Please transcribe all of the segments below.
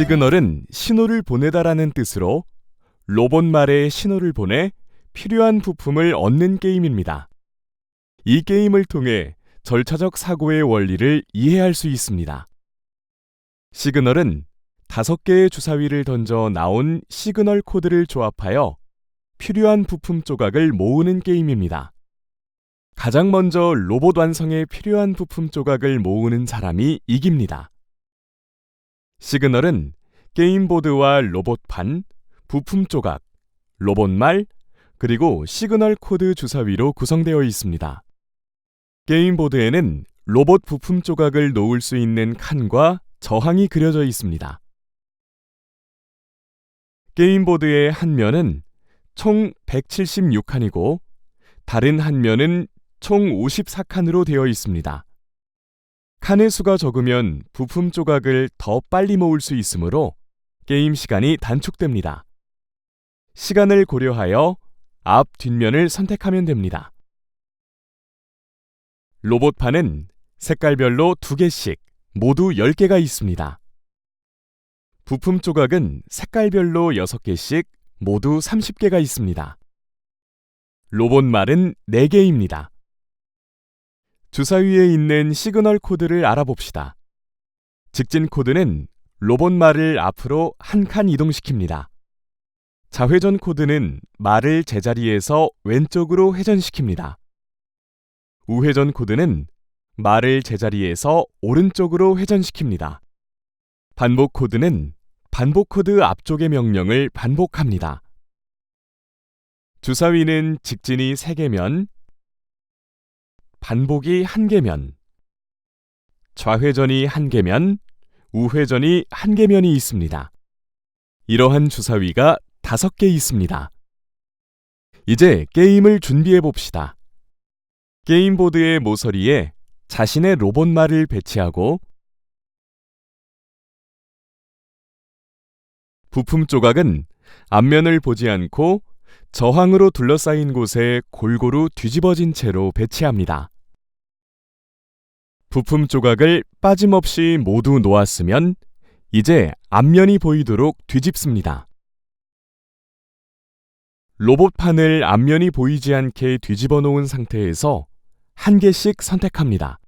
시그널은 신호를 보내다라는 뜻으로 로봇 말에 신호를 보내 필요한 부품을 얻는 게임입니다. 이 게임을 통해 절차적 사고의 원리를 이해할 수 있습니다. 시그널은 다섯 개의 주사위를 던져 나온 시그널 코드를 조합하여 필요한 부품 조각을 모으는 게임입니다. 가장 먼저 로봇 완성에 필요한 부품 조각을 모으는 사람이 이깁니다. 시그널은 게임보드와 로봇판, 부품 조각, 로봇말, 그리고 시그널 코드 주사위로 구성되어 있습니다. 게임보드에는 로봇 부품 조각을 놓을 수 있는 칸과 저항이 그려져 있습니다. 게임보드의 한 면은 총 176칸이고 다른 한 면은 총 54칸으로 되어 있습니다. 칸의 수가 적으면 부품 조각을 더 빨리 모을 수 있으므로 게임 시간이 단축됩니다. 시간을 고려하여 앞, 뒷면을 선택하면 됩니다. 로봇판은 색깔별로 2개씩 모두 10개가 있습니다. 부품 조각은 색깔별로 6개씩 모두 30개가 있습니다. 로봇 말은 4개입니다. 주사위에 있는 시그널 코드를 알아봅시다. 직진 코드는 로봇 말을 앞으로 한 칸 이동시킵니다. 좌회전 코드는 말을 제자리에서 왼쪽으로 회전시킵니다. 우회전 코드는 말을 제자리에서 오른쪽으로 회전시킵니다. 반복 코드는 반복 코드 앞쪽의 명령을 반복합니다. 주사위는 직진이 3개면 반복이 1개면 좌회전이 1개면 우회전이 1개면이 있습니다. 이러한 주사위가 5개 있습니다. 이제 게임을 준비해 봅시다. 게임보드의 모서리에 자신의 로봇말을 배치하고 부품 조각은 앞면을 보지 않고 저항으로 둘러싸인 곳에 골고루 뒤집어진 채로 배치합니다. 부품 조각을 빠짐없이 모두 놓았으면 이제 앞면이 보이도록 뒤집습니다. 로봇판을 앞면이 보이지 않게 뒤집어 놓은 상태에서 한 개씩 선택합니다.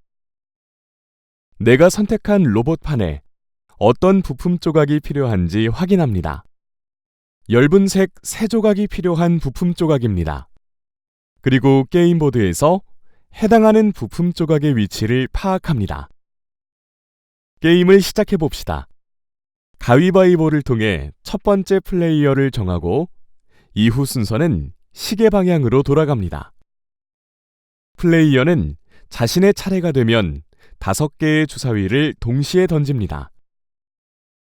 내가 선택한 로봇판에 어떤 부품 조각이 필요한지 확인합니다. 엷은 색 세 조각이 필요한 부품 조각입니다. 그리고 게임보드에서 해당하는 부품 조각의 위치를 파악합니다. 게임을 시작해 봅시다. 가위바위보를 통해 첫 번째 플레이어를 정하고 이후 순서는 시계 방향으로 돌아갑니다. 플레이어는 자신의 차례가 되면 다섯 개의 주사위를 동시에 던집니다.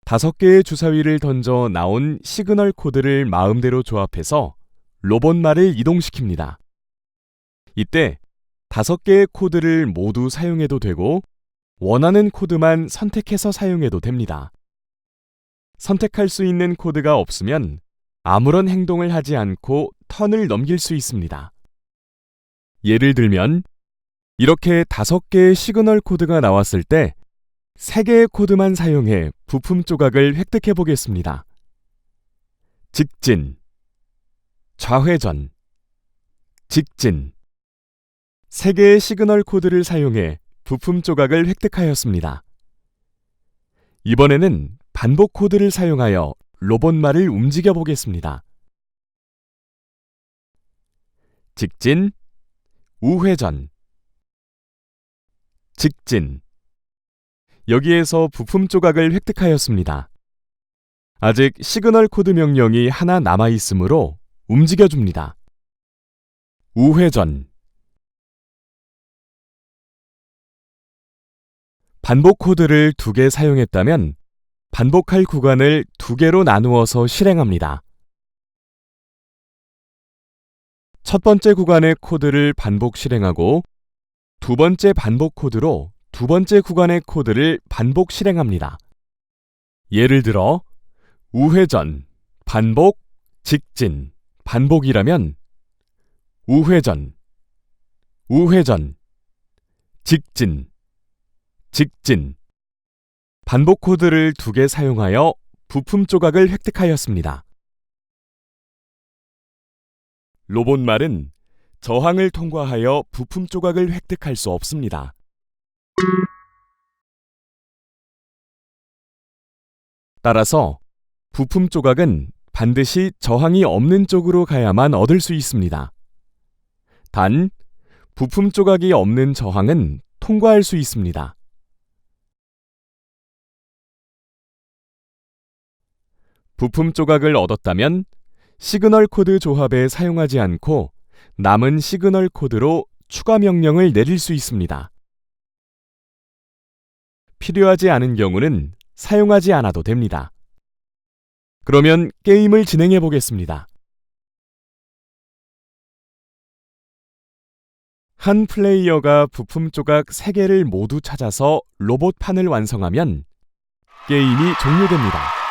다섯 개의 주사위를 던져 나온 시그널 코드를 마음대로 조합해서 로봇말을 이동시킵니다. 이때 다섯 개의 코드를 모두 사용해도 되고 원하는 코드만 선택해서 사용해도 됩니다. 선택할 수 있는 코드가 없으면 아무런 행동을 하지 않고 턴을 넘길 수 있습니다. 예를 들면 이렇게 다섯 개의 시그널 코드가 나왔을 때 세 개의 코드만 사용해 부품 조각을 획득해 보겠습니다. 직진, 좌회전, 직진. 세 개의 시그널 코드를 사용해 부품 조각을 획득하였습니다. 이번에는 반복 코드를 사용하여 로봇말을 움직여 보겠습니다. 직진, 우회전, 직진. 여기에서 부품 조각을 획득하였습니다. 아직 시그널 코드 명령이 하나 남아 있으므로 움직여 줍니다. 우회전. 반복 코드를 두 개 사용했다면 반복할 구간을 두 개로 나누어서 실행합니다. 첫 번째 구간의 코드를 반복 실행하고 두 번째 반복 코드로 두 번째 구간의 코드를 반복 실행합니다. 예를 들어 우회전, 반복, 직진, 반복이라면 우회전, 우회전, 직진, 직진. 반복 코드를 두 개 사용하여 부품 조각을 획득하였습니다. 로봇 말은 저항을 통과하여 부품 조각을 획득할 수 없습니다. 따라서 부품 조각은 반드시 저항이 없는 쪽으로 가야만 얻을 수 있습니다. 단, 부품 조각이 없는 저항은 통과할 수 있습니다. 부품 조각을 얻었다면 시그널 코드 조합에 사용하지 않고 남은 시그널 코드로 추가 명령을 내릴 수 있습니다. 필요하지 않은 경우는 사용하지 않아도 됩니다. 그러면 게임을 진행해 보겠습니다. 한 플레이어가 부품 조각 3개를 모두 찾아서 로봇판을 완성하면 게임이 종료됩니다.